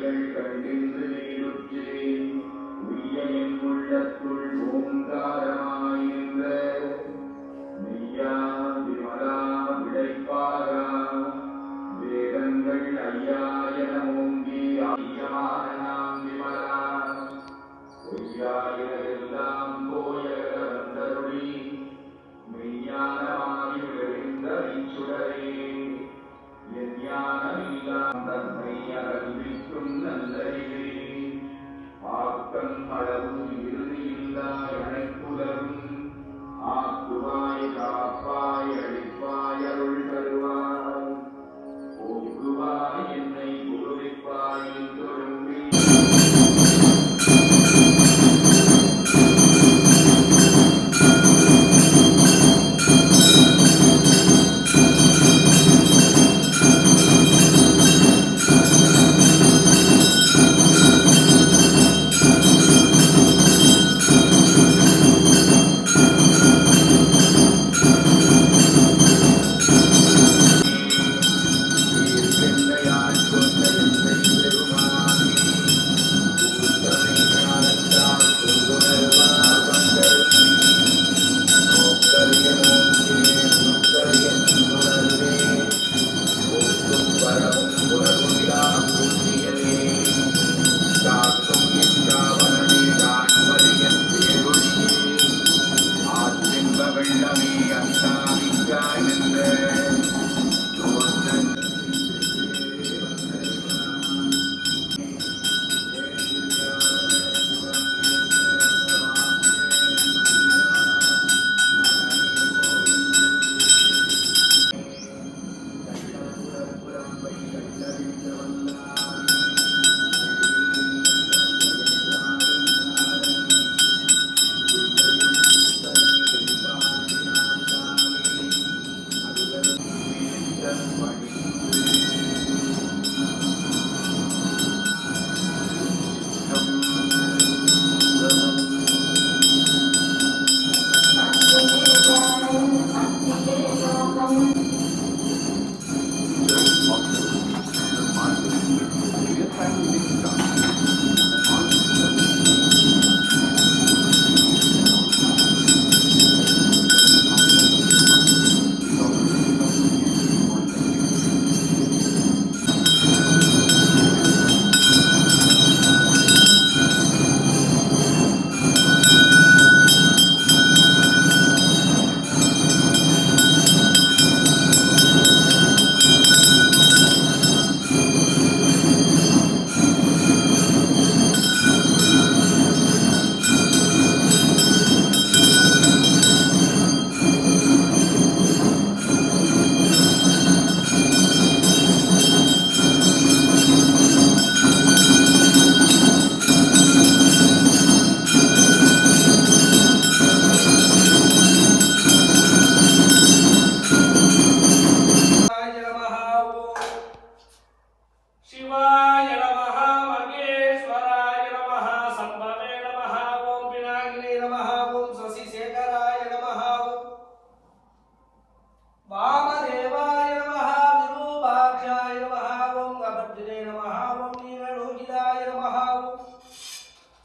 உயிர்கள் கண்டின்று நீருற்றேன். உய்யலின் உள்ளத்துள் ஓங்காரமாயிருந்த மெய்யா விமலா வேதங்கள் ஐயா ஐயமான cuando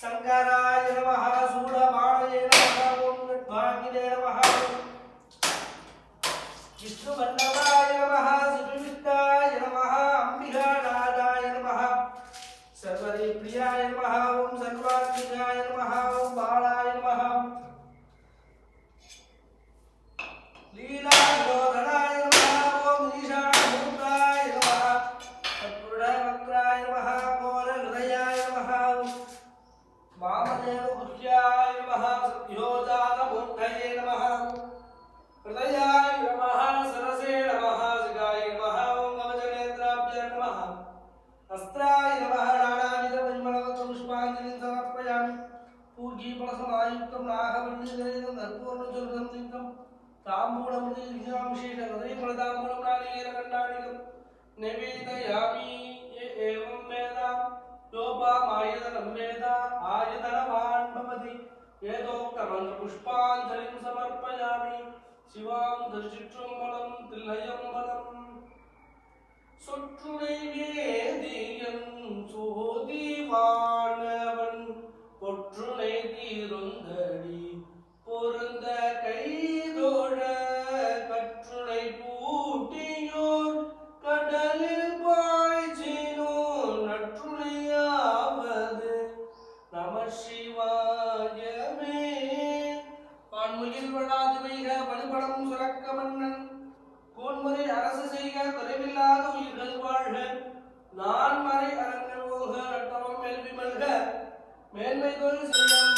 शंकराय नमः शूलबाणये नमः ॐ नमः विष्णुवल्लभाय नमः सुविवित्ताय नमः नमः सर्वदे प्रियाय नमः, ओं सर्वात्मिकाय नमः ध्याय नमः सद्योजातबुद्धये नमः हृदयाय नमः सरसे नमः शिखाय नमः ॐ गमजनेत्राभ्य नमः हस्ताय नमः नानाविधपरिमलवतं पुष्पाञ्जलिं समर्पयामि पूगीफलसमायुक्तं नागवन्यजनितं नर्पूर्णचुर्भं तिङ्कं ताम्बूलमृतिविघ्नांशेषहृदयफलताम्बूलं नाणीरकण्डाणिकं निवेदयामि ये एवं वेदा योपामायतनं वेद आय பவதி ஏதோக்தமந்திர புஷ்பாஞ்சலிம் சமர்ப்பயாமி சிவாம் திருச்சிற்றம்பலம் தில்லையம்பலம் சொற்றுடை வேதியன் சோதிவான் சிவாயமே பான்முகில் வளாது வைக படுபடம் சுரக்க மன்னன். கோன்முறை அரசு செய்க குறைவில்லாத உயிர்கள் வாழ்க. நான்மறை அரங்கன் ஓக நட்டமம் மேல்வி மல்க மேன்மை கொள் செல்லம்